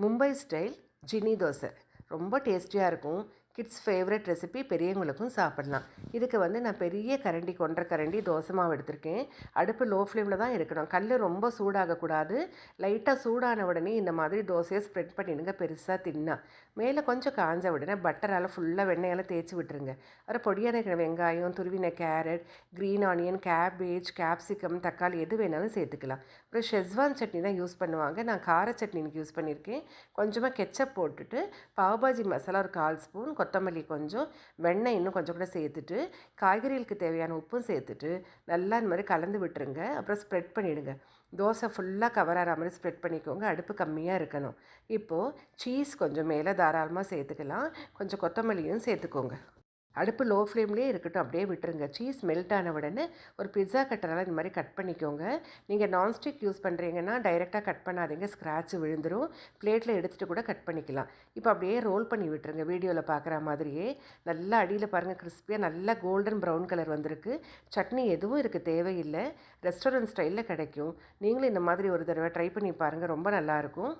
Mumbai style ஜினி dosa ரொம்ப டேஸ்டியாக இருக்கும் கிட்ஸ் ஃபேவரட் ரெசிபி பெரியவங்களுக்கும் சாப்பிட்லாம். இதுக்கு வந்து நான் பெரிய கரண்டி கொன்ற கரண்டி தோசை மாவு எடுத்திருக்கேன். அடுப்பு லோ ஃப்ளேமில் தான் இருக்கணும். கல் ரொம்ப சூடாகக்கூடாது. லைட்டாக சூடான உடனே இந்த மாதிரி தோசையை ஸ்ப்ரெட் பண்ணிடுங்க. பெருசாக தின்னா. மேலே கொஞ்சம் காஞ்ச உடனே பட்டரால் ஃபுல்லாக வெண்ணெயால் தேய்ச்சி விட்டுருங்க. அப்புறம் பொடியான வெங்காயம் துருவின carrot green onion cabbage capsicum தக்காளி எது வேணாலும் சேர்த்துக்கலாம். அப்புறம் ஷெஸ்வான் சட்னி தான் யூஸ் பண்ணுவாங்க. நான் கார சட்னி இன்னைக்கு யூஸ் பண்ணியிருக்கேன். கொஞ்சமாக கெச்சப் போட்டுட்டு பாவ்பாஜி மசாலா ஒரு கால் ஸ்பூன் கொத்தமல்லி கொஞ்சம் வெண்ணெய் இன்னும் கொஞ்சம் கூட சேர்த்துட்டு காய்கறிகளுக்கு தேவையான உப்பும் சேர்த்துட்டு நல்லா இந்த மாதிரி கலந்து விட்டுருங்க. அப்புறம் ஸ்ப்ரெட் பண்ணிவிடுங்க தோசை ஃபுல்லாக கவர் ஆகிற மாதிரி ஸ்ப்ரெட் பண்ணிக்கோங்க. அடுப்பு கம்மியாக இருக்கணும். இப்போது சீஸ் கொஞ்சம் மேலே தாராளமாக சேர்த்துக்கலாம். கொஞ்சம் கொத்தமல்லியும் சேர்த்துக்கோங்க. அடுப்பு லோ ஃப்ளேம்லேயே இருக்கட்டும் அப்படியே விட்டுருங்க. சீஸ் மெல்ட் ஆன உடனே ஒரு பிஸ்ஸா கட்டரால் இந்த மாதிரி கட் பண்ணிக்கோங்க. நீங்கள் நான்ஸ்டிக் யூஸ் பண்ணுறீங்கன்னா டைரெக்டாக கட் பண்ணாதீங்க. ஸ்க்ராட்ச் விழுந்துடும் பிளேட்டில் எடுத்துகிட்டு கூட கட் பண்ணிக்கலாம். இப்போ அப்படியே ரோல் பண்ணி விட்டுருங்க. வீடியோவில் பார்க்குற மாதிரியே. நல்லா அடியில் பாருங்கள் கிறிஸ்பியாக நல்லா கோல்டன் ப்ரௌன் கலர் வந்திருக்கு. சட்னி எதுவும் இருக்குது தேவையில்லை. ரெஸ்டாரண்ட் ஸ்டைலில் கிடைக்கும். நீங்களும் இந்த மாதிரி ஒரு தடவை ட்ரை பண்ணி பாருங்கள் ரொம்ப நல்லாயிருக்கும்